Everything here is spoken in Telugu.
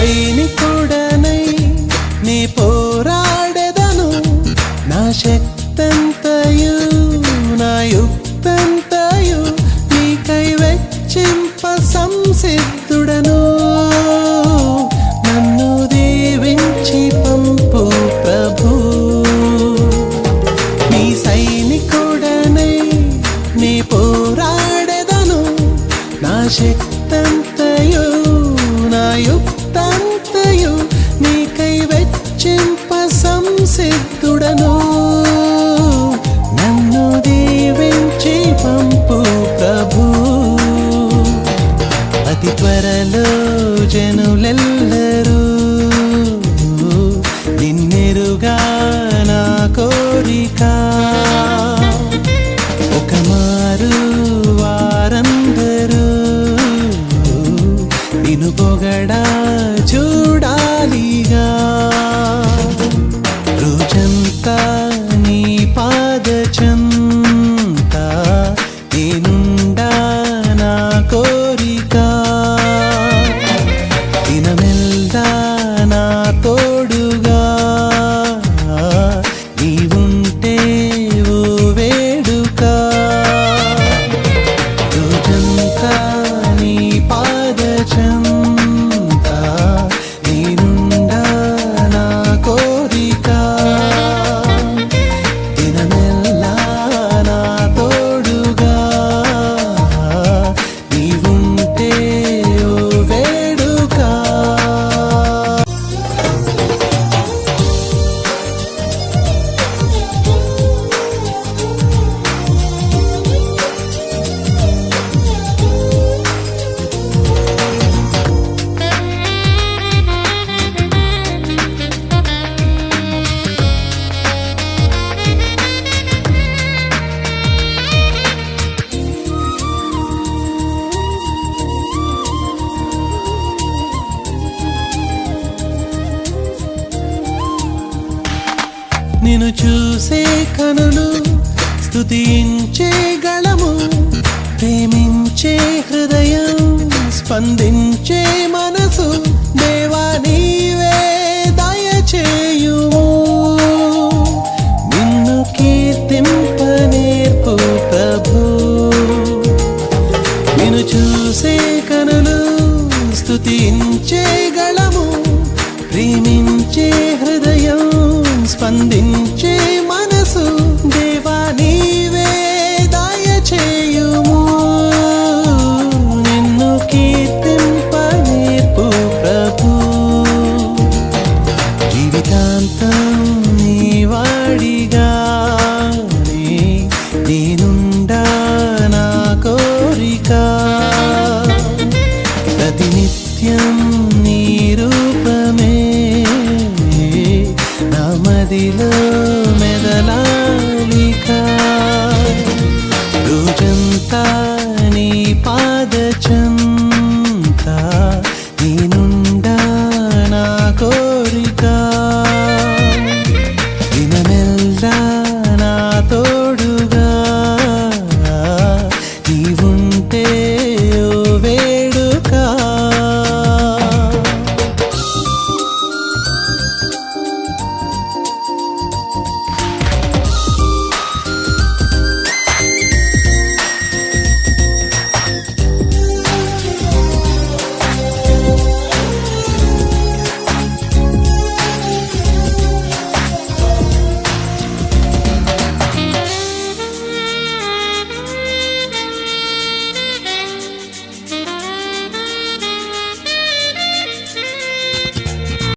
సైనికుడనై నీ పోరాడెదను. నా శక్తంతయు నా యుక్తంతయు నీకై వెచ్చింప సంసిద్ధుడను. నన్ను దీవించి పంపు ప్రభు. నీ సైనికుడనై నీ పోరాడెదను. నా శక్తి వెచ్చింప సంసిద్ధుడను. నన్ను దీవించి పంపు ప్రభు. అతి త్వరలో జనులెల్లరూ నిన్నెరుగా నా కోరిక. ఒక మారు వారందరూ నిన్ను పొగడా చూడాలిగా. నిన్ను చూసే కనులు స్తుతించే గళము ప్రేమించే హృదయం స్పందించే మనసు దేవా నీవే దయచేయుము. నిన్ను కీర్తింప నేర్పు ప్రభు. నిన్ను చూసే కనులు స్థుతించే గళము ప్రేమించే హృదయం స్పందించే మనసు దేవా నీవే దయచేయుము. నిన్ను కీర్తింపనేపు ప్రభు. జీవితాంతం నీ వాడిగానే నేనుండా నా కోరిక. ప్రతినిత్యం గదిలో మెదలాలిక. రోజంతా నీ పాదచంతా నేనుండా నా కోరిక.